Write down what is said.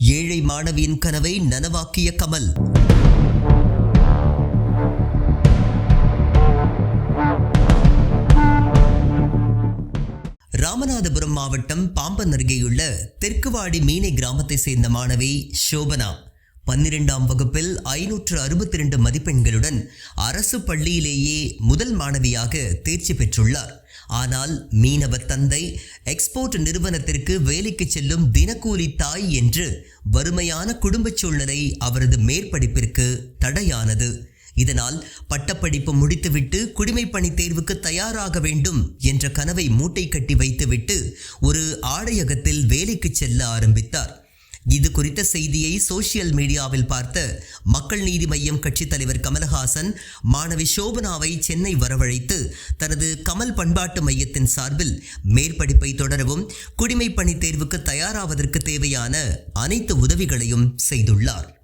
ஏழை மாணவியின் கனவை நனவாக்கிய கமல். ராமநாதபுரம் மாவட்டம் பாம்பன் அருகேயுள்ள தெற்குவாடி மீனை கிராமத்தை சேர்ந்த மாணவி சோபனா பன்னிரெண்டாம் வகுப்பில் ஐநூற்று அறுபத்தி ரெண்டு மதிப்பெண்களுடன் அரசு பள்ளியிலேயே முதல் மாணவியாக தேர்ச்சி பெற்றுள்ளார். ஆனால் மீனவ தந்தை எக்ஸ்போர்ட் நிறுவனத்திற்கு வேலைக்கு செல்லும் தினக்கூலி தாய் என்று வறுமையான குடும்பச் சூழ்நிலை அவரது மேற்படிப்பிற்கு தடையானது. இதனால் பட்டப்படிப்பு முடித்துவிட்டு குடிமைப்பணி தேர்வுக்கு தயாராக வேண்டும் என்ற கனவை மூட்டை கட்டி வைத்துவிட்டு ஒரு ஆடையகத்தில் வேலைக்கு செல்ல ஆரம்பித்தார். இது குறித்த செய்தியை சோசியல் மீடியாவில் பார்த்த மக்கள் நீதி மய்யம் கட்சித் தலைவர் கமலஹாசன் மாணவி சோபனாவை சென்னை வரவழைத்து தனது கமல் பண்பாட்டு மையத்தின் சார்பில் மேற்படிப்பை தொடரவும் குடிமைப்பணி தேர்வுக்கு தயாராவதற்கு தேவையான அனைத்து உதவிகளையும் செய்துள்ளார்.